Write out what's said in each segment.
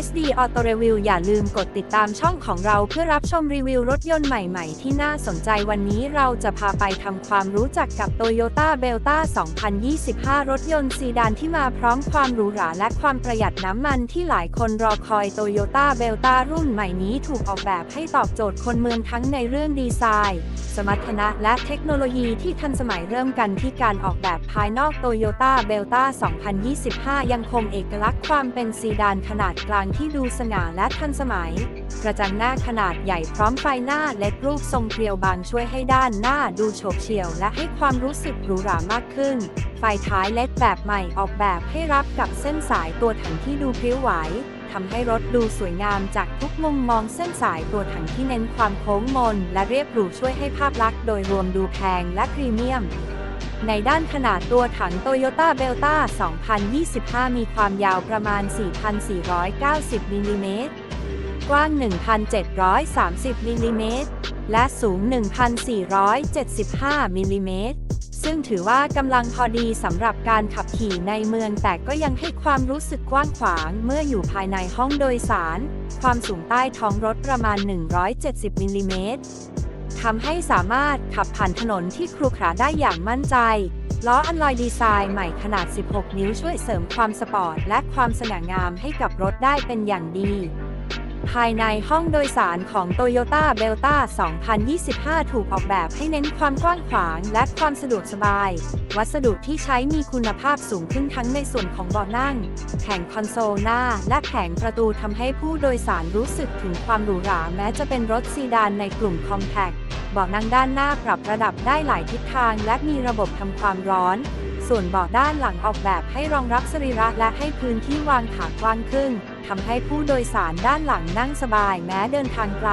Auto Review อย่าลืมกดติดตามช่องของเราเพื่อรับชมรีวิวรถยนต์ใหม่ๆ ที่น่าสนใจวันนี้เราจะพาไปทำความรู้จักกับ Toyota Belta 2025 รถยนต์ซีดานที่มาพร้อมความหรูหราและความประหยัดน้ำมันที่หลายคนรอคอย Toyota Belta รุ่นใหม่นี้ถูกออกแบบให้ตอบโจทย์คนเมืองทั้งในเรื่องดีไซน์ สมรรถนะและเทคโนโลยีที่ทันสมัยเริ่มกันที่การออกแบบภายนอก Toyota Belta 2025 ยังคงเอกลักษณ์ความเป็นซีดานขนาดกลางที่ดูสง่าและทันสมัย กระจังหน้าขนาดใหญ่พร้อมไฟหน้าเล็ดรูปทรงเพรียวบางช่วยให้ด้านหน้าดูโฉบเฉี่ยวและให้ความรู้สึกหรูหรามากขึ้น ไฟท้ายเล็ดแบบใหม่ออกแบบให้รับกับเส้นสายตัวถังที่ดูพริ้วไหวทำให้รถดูสวยงามจากทุกมุมมองเส้นสายตัวถังที่เน้นความโค้งมน และเรียบหรูช่วยให้ภาพลักษณ์โดยรวมดูแพงและพรีเมียม ในด้านขนาดตัวถัง Toyota Belta 2025 มีความยาวประมาณ 4,490 มิลลิเมตร กว้าง 1,730 มิลลิเมตร และสูง 1,475 มิลลิเมตร ซึ่งถือว่ากำลังพอดีสำหรับการขับขี่ในเมือง แต่ก็ยังให้ความรู้สึกกว้างขวางเมื่ออยู่ภายในห้องโดยสาร ความสูงใต้ท้องรถประมาณ 170 มิลลิเมตร ทำให้สามารถขับผ่านถนนที่ครุขระได้อย่างมั่นใจ ล้ออันลอยดีไซน์ใหม่ขนาด 16 นิ้วช่วยเสริมความสปอร์ต และความสง่างามให้กับรถได้เป็นอย่างดี ภายในห้องโดยสารของ Toyota Belta 2025 ถูกออกแบบให้เน้นความกว้างขวางและความสะดวกสบาย วัสดุที่ใช้มีคุณภาพสูงขึ้นทั้งในส่วนของเบาะนั่ง แผงคอนโซลหน้า และแผงประตูทำให้ผู้โดยสารรู้สึกถึงความหรูหราแม้จะเป็นรถซีดานในกลุ่มคอมแพคเบาะนั่งด้านหน้าปรับระดับได้หลายทิศทางและมีระบบทำความร้อน ส่วนเบาะด้านหลังออกแบบให้รองรับสรีระและให้พื้นที่วางขากว้างขึ้นทำให้ผู้โดยสารด้านหลังนั่งสบายแม้เดินทางไกล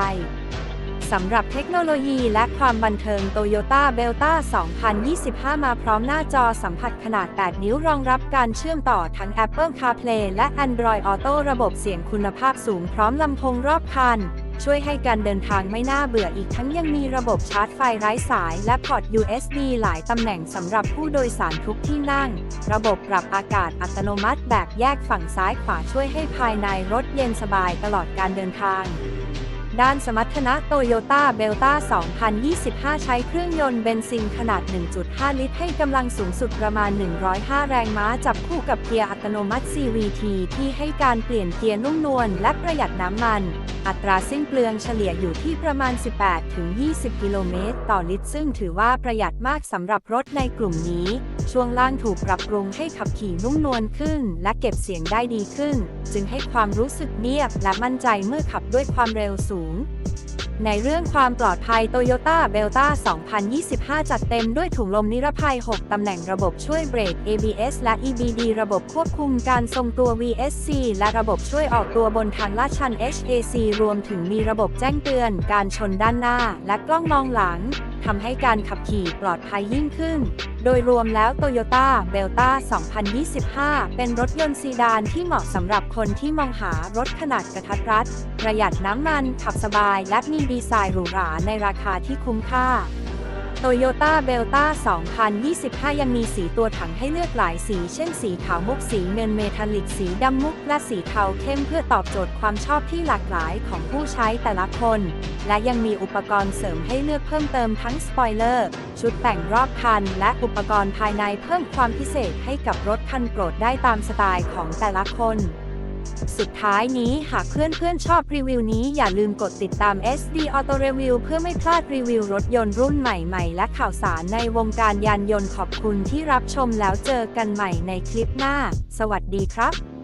สำหรับเทคโนโลยีและความบันเทิง Toyota Belta 2025 มาพร้อมหน้าจอสัมผัสขนาด 8 นิ้วรองรับการเชื่อมต่อทั้ง Apple CarPlay และ Android Auto ระบบเสียงคุณภาพสูงพร้อมลำโพงรอบคัน ช่วยให้การเดินทางไม่น่าเบื่ออีกทั้งยังมีระบบชาร์จไฟไร้สายและพอร์ต USB หลายตำแหน่งสำหรับผู้โดยสารทุกที่นั่ง ระบบปรับอากาศอัตโนมัติแบบแยกฝั่งซ้ายขวาช่วยให้ภายในรถเย็นสบายตลอดการเดินทางด้านสมรรถนะ Toyota Belta 2025 ใช้เครื่องยนต์เบนซินขนาด 1.5 ลิตร ให้กำลังสูงสุดประมาณ 105 แรงม้า จับคู่กับเกียร์อัตโนมัติ CVT ที่ให้การเปลี่ยนเกียร์นุ่มนวลและประหยัดน้ำมัน อัตราสิ้นเปลืองเฉลี่ยอยู่ที่ประมาณ 18-20 กิโลเมตรต่อลิตร ซึ่งถือว่าประหยัดมากสำหรับรถในกลุ่มนี้ ช่วงล่างถูกปรับปรุงให้ขับขี่นุ่มนวลขึ้น และเก็บเสียงได้ดีขึ้น จึงให้ความรู้สึกเนียบและมั่นใจเมื่อขับด้วยความเร็วสูง ในเรื่องความปลอดภัย Toyota Belta 2025 จัดเต็มด้วยถุงลมนิรภัย 6 ตำแหน่งระบบช่วยเบรก ABS และ EBD ระบบควบคุมการทรงตัว VSC และระบบช่วยออกตัวบนทางลาดชัน HAC รวมถึงมีระบบแจ้งเตือน การชนด้านหน้า และกล้องมองหลัง ทำให้การขับขี่ปลอดภัยยิ่งขึ้น โดยรวมแล้ว Toyota Belta 2025 เป็นรถยนต์ซีดานที่เหมาะสำหรับคนที่มองหารถขนาดกระทัดรัด ประหยัดน้ำมัน ขับสบาย และมีดีไซน์หรูหราในราคาที่คุ้มค่า Toyota Belta 2025 ยังมีสีตัวถังให้เลือกหลายสี เช่นสีขาวมุกสีเงินเมทัลลิกสีดำมุก และสีเทาเข้มเพื่อตอบโจทย์ความชอบที่หลากหลายของผู้ใช้แต่ละคน และยังมีอุปกรณ์เสริมให้เลือกเพิ่มเติมทั้งสปอยเลอร์ ชุดแต่งรอบคัน และอุปกรณ์ภายในเพิ่มความพิเศษให้กับรถคันโปรดได้ตามสไตล์ของแต่ละคน สุดท้ายนี้หากเพื่อนๆชอบรีวิวนี้อย่าลืมกดติดตาม SD Auto Review เพื่อไม่พลาดรีวิวรถยนต์รุ่นใหม่ๆ และข่าวสารในวงการยานยนต์ขอบคุณที่รับชมแล้วเจอกันใหม่ในคลิปหน้า สวัสดีครับ